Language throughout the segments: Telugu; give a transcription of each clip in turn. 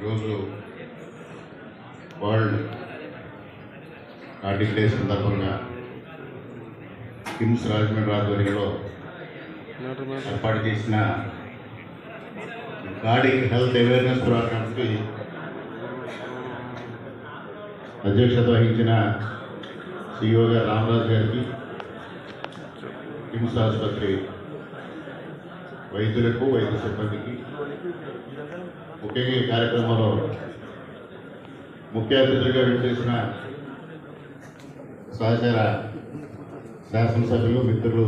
ఈరోజు వరల్డ్ కార్డిక్ డే సందర్భంగా కిమ్స్ రాజమండ్రి ఆధ్వర్యంలో ఏర్పాటు చేసిన కార్డిక్ హెల్త్ అవేర్నెస్ ప్రోగ్రామ్కి అధ్యక్షత వహించిన సిఇఓ గారు రామరాజు గారికి కిమ్స్ ఆసుపత్రి వైద్యులకు వైద్య సిబ్బందికి. ముఖ్యంగా ఈ కార్యక్రమంలో ముఖ్య అతిథులుగా విచ్చేసిన సహచర శాసనసభ్యులు మిత్రులు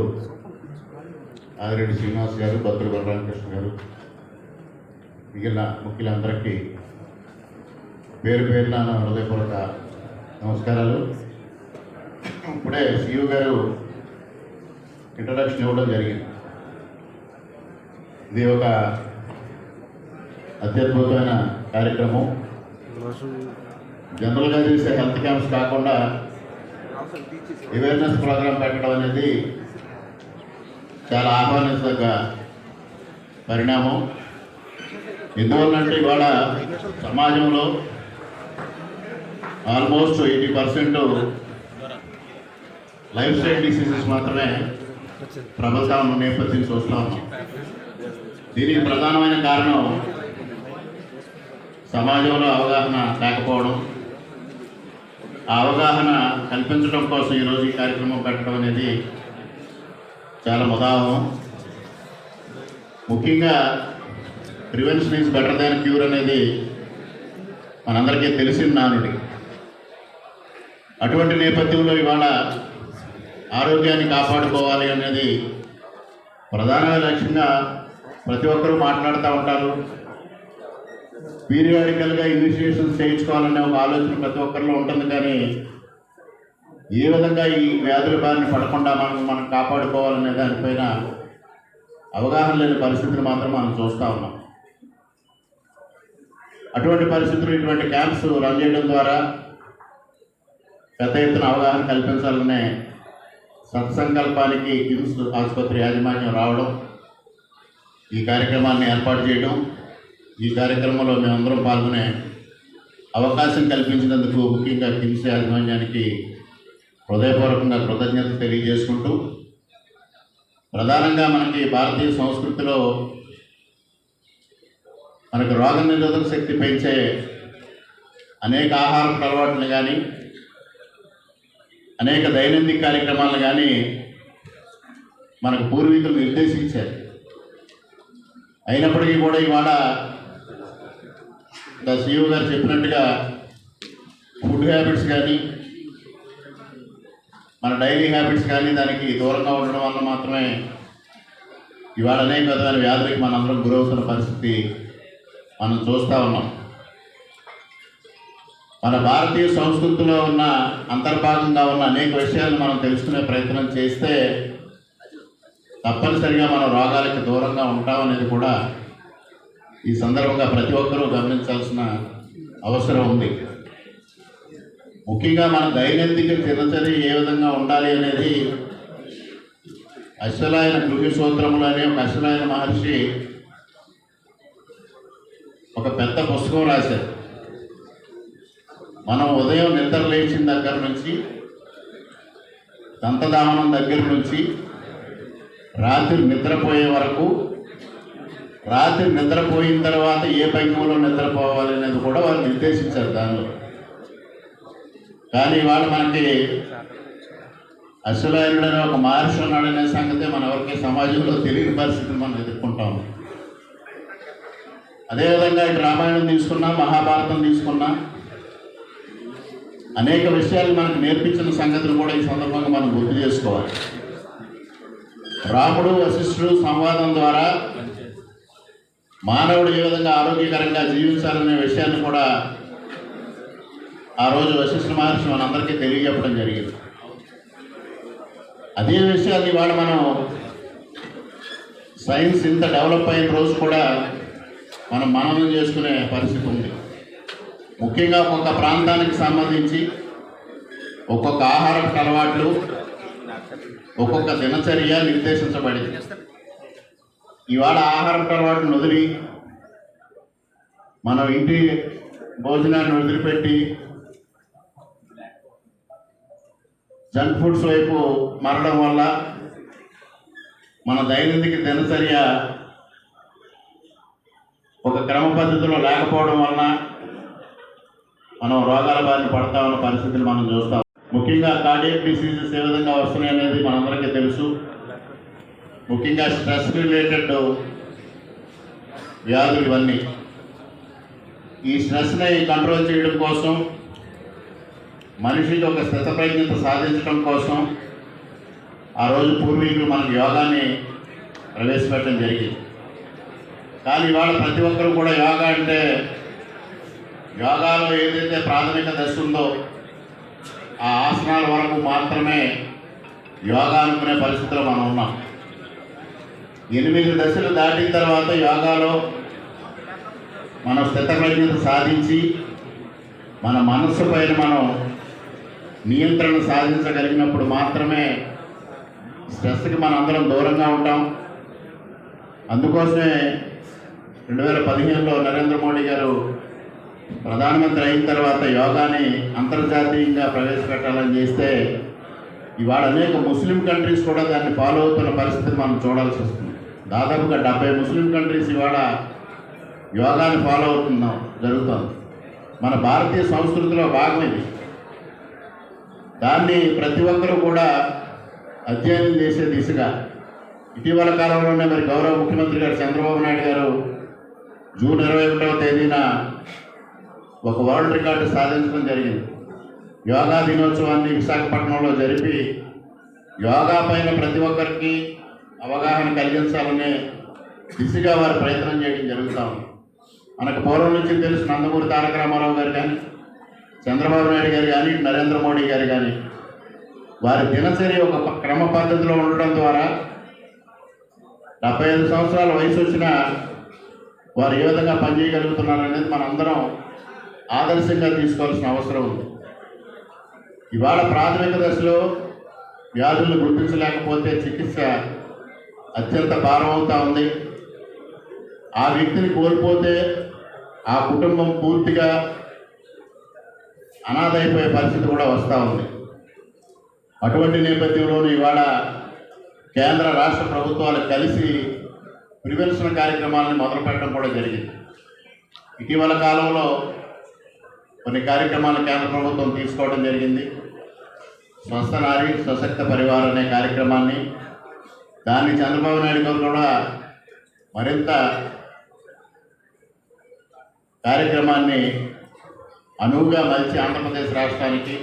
ఆదిరెడ్డి శ్రీనివాస్ గారు భద్రు బలరామకృష్ణ గారు మిగిలిన ముఖ్యులందరికీ పేరు పేరున హృదయపూర్వక నమస్కారాలు. ఇప్పుడే సిఇఓ గారు ఇంట్రడక్షన్ ఇవ్వడం జరిగింది. ఇది ఒక అత్యద్భుతమైన కార్యక్రమం. జనరల్గా చేసే హెల్త్ క్యాంప్స్ కాకుండా అవేర్నెస్ ప్రోగ్రాం పెట్టడం అనేది చాలా ఆహ్వానించదగ్గ పరిణామం. ఎందువల్లంటే ఇవాళ సమాజంలో almost eighty percent lifestyle diseases మాత్రమే ప్రబలుతా ఉన్న నేపథ్యం చూస్తా ఉన్నాం. దీనికి ప్రధానమైన కారణం సమాజంలో అవగాహన లేకపోవడం. ఆ అవగాహన కల్పించడం కోసం ఈరోజు ఈ కార్యక్రమం పెట్టడం అనేది చాలా ముదావహం ముఖ్యంగా prevention is better than cure అనేది మనందరికీ తెలిసిన నానుడి. అటువంటి నేపథ్యంలో ఇవాళ ఆరోగ్యాన్ని కాపాడుకోవాలి అనేది ప్రధాన లక్ష్యంగా ప్రతి ఒక్కరూ మాట్లాడుతూ ఉంటారు. పీరియాడికల్గా ఇనిషియేషన్స్ చేయించుకోవాలనే ఒక ఆలోచన ప్రతి ఒక్కరిలో ఉంటుంది కానీ ఏ విధంగా ఈ వ్యాధుల బారిన పడకుండా మనం మనం కాపాడుకోవాలనే దానిపైన అవగాహన లేని పరిస్థితులు మాత్రం మనం చూస్తూ ఉన్నాం. అటువంటి పరిస్థితులు ఇటువంటి క్యాంప్స్ రన్ చేయడం ద్వారా పెద్ద ఎత్తున అవగాహన కల్పించాలనే సత్సంకల్పానికి కిమ్స్ ఆసుపత్రి యాజమాన్యం రావడం ఈ కార్యక్రమాన్ని ఏర్పాటు చేయడం ఈ కార్యక్రమంలో మేమందరం పాల్గొనే అవకాశం కల్పించినందుకు ముఖ్యంగా కిమ్స్ యాజమాన్యానికి హృదయపూర్వకంగా కృతజ్ఞత తెలియజేసుకుంటూ ప్రధానంగా మనకి భారతీయ సంస్కృతిలో మనకు రోగ నిరోధక శక్తి పెంచే అనేక ఆహార అలవాట్లు కానీ అనేక దైనందిక కార్యక్రమాలను కానీ మనకు పూర్వీకులు నిర్దేశించారు. అయినప్పటికీ కూడా ఇవాళ ఇంకా గారు చెప్పినట్టుగా ఫుడ్ హ్యాబిట్స్ కానీ మన డైలీ హ్యాబిట్స్ కానీ దానికి దూరంగా ఉండడం వల్ల మాత్రమే ఇవాళ అనేక విధమైన వ్యాధులకి మనందరం గురవుతున్న పరిస్థితి మనం చూస్తూ ఉన్నాం. మన భారతీయ సంస్కృతిలో ఉన్న అంతర్భాగంగా ఉన్న అనేక విషయాలు మనం తెలుసుకునే ప్రయత్నం చేస్తే తప్పనిసరిగా మనం రోగాలకి దూరంగా ఉంటామనేది కూడా ఈ సందర్భంగా ప్రతి ఒక్కరూ గమనించాల్సిన అవసరం ఉంది. ముఖ్యంగా మన దైనందిక దినచర్య ఏ విధంగా ఉండాలి అనేది అశ్వలాయన కృషి సూత్రములు అనే ఒక అశ్వలాయన మహర్షి ఒక పెద్ద పుస్తకం రాశారు. మనం ఉదయం నిద్ర లేచిన దగ్గర నుంచి దంతదామనం దగ్గర నుంచి రాత్రి నిద్రపోయే వరకు రాత్రి నిద్రపోయిన తర్వాత ఏ భంగిమలో నిద్రపోవాలి అనేది కూడా వాళ్ళు నిర్దేశించారు దానిలో. కానీ వాళ్ళు మనకి అశ్వలాయుడని ఒక మహర్షి ఉన్నాడనే సంగతి మన ఎవరికి సమాజంలో తెలియని పరిస్థితిని మనం ఎదుర్కొంటాం అదేవిధంగా ఇటు రామాయణం తీసుకున్నా మహాభారతం తీసుకున్నా అనేక విషయాలు మనకు నేర్పించిన సంగతులు కూడా ఈ సందర్భంగా మనం గుర్తు చేసుకోవాలి. రాముడు వశిష్ఠుడు సంవాదం ద్వారా మానవుడు ఏ విధంగా ఆరోగ్యకరంగా జీవించాలనే విషయాన్ని కూడా ఆ రోజు వశిష్ఠ మహర్షి మనందరికీ తెలియజెప్పడం జరిగింది. అదే విషయాన్ని ఇవాళ మనం సైన్స్ ఇంత డెవలప్ అయిన రోజు కూడా మనం మననం చేసుకునే పరిస్థితి ఉంది. ముఖ్యంగా ఒక్కొక్క ప్రాంతానికి సంబంధించి ఒక్కొక్క ఆహారపు అలవాట్లు ఒక్కొక్క దినచర్య నిర్దేశించబడింది. ఇవాళ ఆహారం అలవాటును వదిలి మనం ఇంటి భోజనాన్ని వదిలిపెట్టి జంక్ ఫుడ్స్ వైపు మారడం వల్ల మన దైనందిక దినచర్య ఒక క్రమ పద్ధతిలో లేకపోవడం వలన మనం రోగాల బారిన పడతామన్న పరిస్థితులు మనం చూస్తాం. ముఖ్యంగా కార్డియక్ డిసీజెస్ ఏ విధంగా వస్తున్నాయి అనేది మనందరికీ తెలుసు. ముఖ్యంగా స్ట్రెస్ రిలేటెడ్ వ్యాధులు ఇవన్నీ. ఈ స్ట్రెస్ని కంట్రోల్ చేయడం కోసం మనిషికి ఒక స్థితప్రజ్ఞత సాధించడం కోసం ఆ రోజు పూర్వీకులు మనకు యోగాని ప్రవేశపెట్టడం జరిగింది. కానీ ఇవాళ ప్రతి ఒక్కరు కూడా యోగా అంటే యోగాలో ఏదైతే ప్రాథమిక దశ ఉందో ఆ ఆసనాల వరకు మాత్రమే యోగా అనుకునే పరిస్థితిలో మనం ఉన్నాం. ఎనిమిది దశలు దాటిన తర్వాత యోగాలో మనం స్థితప్రజ్ఞత సాధించి మన మనస్సు పైన మనం నియంత్రణ సాధించగలిగినప్పుడు మాత్రమే స్ట్రెస్కి మనం అందరం దూరంగా ఉంటాం. అందుకోసమే రెండు వేల పదిహేనులో నరేంద్ర మోడీ గారు ప్రధానమంత్రి అయిన తర్వాత యోగాని అంతర్జాతీయంగా ప్రవేశపెట్టాలని చేస్తే ఇవాళ అనేక ముస్లిం కంట్రీస్ కూడా దాన్ని ఫాలో అవుతున్న పరిస్థితి మనం చూడాల్సి వస్తుంది. దాదాపుగా డెబ్బై ముస్లిం కంట్రీస్ ఇవాళ యోగాని ఫాలో అవుతున్నాం జరుగుతుంది. మన భారతీయ సంస్కృతిలో భాగం ఇది. దాన్ని ప్రతి ఒక్కరూ కూడా అధ్యయనం చేసే దిశగా ఇటీవల కాలంలోనే మరి గౌరవ ముఖ్యమంత్రి గారు చంద్రబాబు నాయుడు గారు జూన్ ఇరవై ఒకటవ తేదీన ఒక వరల్డ్ రికార్డు సాధించడం జరిగింది. యోగా దినోత్సవాన్ని విశాఖపట్నంలో జరిపి యోగా పైన ప్రతి ఒక్కరికి అవగాహన కలిగించాలనే దిశగా వారు ప్రయత్నం చేయడం జరుగుతూ ఉంది. మనకు పూర్వం నుంచి తెలుసు నందమూరి తారక రామారావు గారు కానీ చంద్రబాబు నాయుడు గారు కానీ నరేంద్ర మోడీ గారు కానీ వారి దినచర్య ఒక క్రమ పద్ధతిలో ఉండడం ద్వారా డెబ్బై ఐదు సంవత్సరాల వయసు వచ్చిన వారు ఏ విధంగా పనిచేయగలుగుతున్నారనేది మనందరం ఆదర్శంగా తీసుకోవాల్సిన అవసరం ఉంది. ఇవాళ ప్రాథమిక దశలో వ్యాధులను గుర్తించలేకపోతే చికిత్స అత్యంత భారం అవుతా ఉంది. ఆ వ్యక్తిని కోల్పోతే ఆ కుటుంబం పూర్తిగా అనాథైపోయే పరిస్థితి కూడా వస్తూ ఉంది. అటువంటి నేపథ్యంలోనూ ఇవాళ కేంద్ర రాష్ట్ర ప్రభుత్వాలు కలిసి ప్రివెన్షన్ కార్యక్రమాలను మొదలుపెట్టడం కూడా జరిగింది. ఇటీవల కాలంలో కొన్ని కార్యక్రమాలు కేంద్ర ప్రభుత్వం తీసుకోవడం జరిగింది. స్వస్థ నారి సశక్త పరివారం అనే కార్యక్రమాన్ని దాన్ని చంద్రబాబు నాయుడు గారు కూడా మరింత కార్యక్రమాన్ని అనువుగా మలిచి ఆంధ్రప్రదేశ్ రాష్ట్రానికి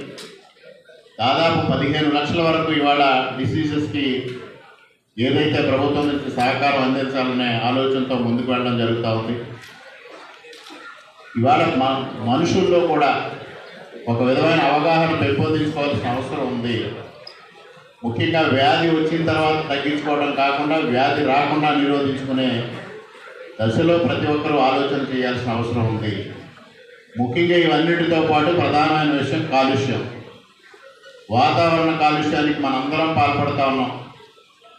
దాదాపు పదిహేను లక్షల వరకు ఇవాళ డిసీజెస్కి ఏదైతే ప్రభుత్వం నుంచి సహకారం అందించాలనే ఆలోచనతో ముందుకు వెళ్ళడం జరుగుతూ ఉంది. ఇవాళ మ మనుషుల్లో కూడా ఒక విధమైన అవగాహన పెంపొందించుకోవాల్సిన అవసరం ఉంది. ముఖ్యంగా వ్యాధి వచ్చిన తర్వాత తగ్గించుకోవడం కాకుండా వ్యాధి రాకుండా నిరోధించుకునే దశలో ప్రతి ఒక్కరూ ఆలోచన చేయాల్సిన అవసరం ఉంది. ముఖ్యంగా ఇవన్నిటితో పాటు ప్రధానమైన విషయం కాలుష్యం. వాతావరణ కాలుష్యానికి మనందరం పాల్పడతా ఉన్నాం.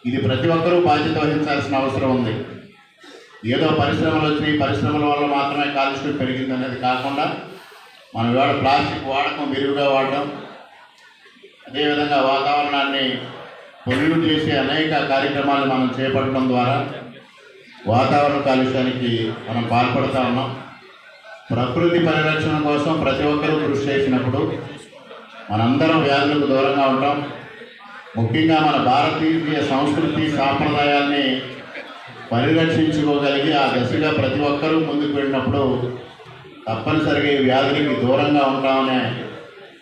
ఇది ప్రతి ఒక్కరూ బాధ్యత వహించాల్సిన అవసరం ఉంది. ఏదో పరిశ్రమలు వచ్చినాయి పరిశ్రమల వల్ల మాత్రమే కాలుష్యం పెరిగింది అనేది కాకుండా మనం ఇవాళ ప్లాస్టిక్ వాడకం విరివిగా వాడడం అదేవిధంగా వాతావరణాన్ని పొల్యూట్ చేసే అనేక కార్యక్రమాలు మనం చేపట్టడం ద్వారా వాతావరణ కాలుష్యానికి మనం పాల్పడుతూ ఉన్నాం. ప్రకృతి పరిరక్షణ కోసం ప్రతి ఒక్కరూ కృషి చేసినప్పుడు మనందరం వ్యాధులకు దూరంగా ఉంటాం. ముఖ్యంగా మన భారతీయ సంస్కృతి సాంప్రదాయాల్ని పరిరక్షించుకోగలిగి ఆ దశగా ప్రతి ఒక్కరూ ముందుకు వెళ్ళినప్పుడు తప్పనిసరిగా ఈ వ్యాధులకి దూరంగా ఉంటామనే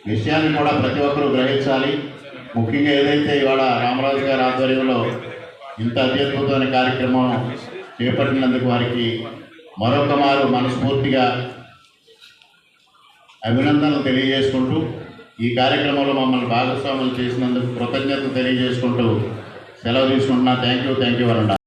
విషయాన్ని కూడా ప్రతి ఒక్కరూ గ్రహించాలి. ముఖ్యంగా ఏదైతే ఇవాళ రామరాజు గారి ఆధ్వర్యంలో ఇంత అత్యద్భుతమైన కార్యక్రమం చేపట్టినందుకు వారికి మరొక మారు మనస్ఫూర్తిగా అభినందనలు తెలియజేసుకుంటూ ఈ కార్యక్రమంలో మమ్మల్ని భాగస్వాములు చేసినందుకు కృతజ్ఞతలు తెలియజేసుకుంటూ సెలవు తీసుకుంటున్నా. థ్యాంక్ యూ థ్యాంక్ యూ అనండి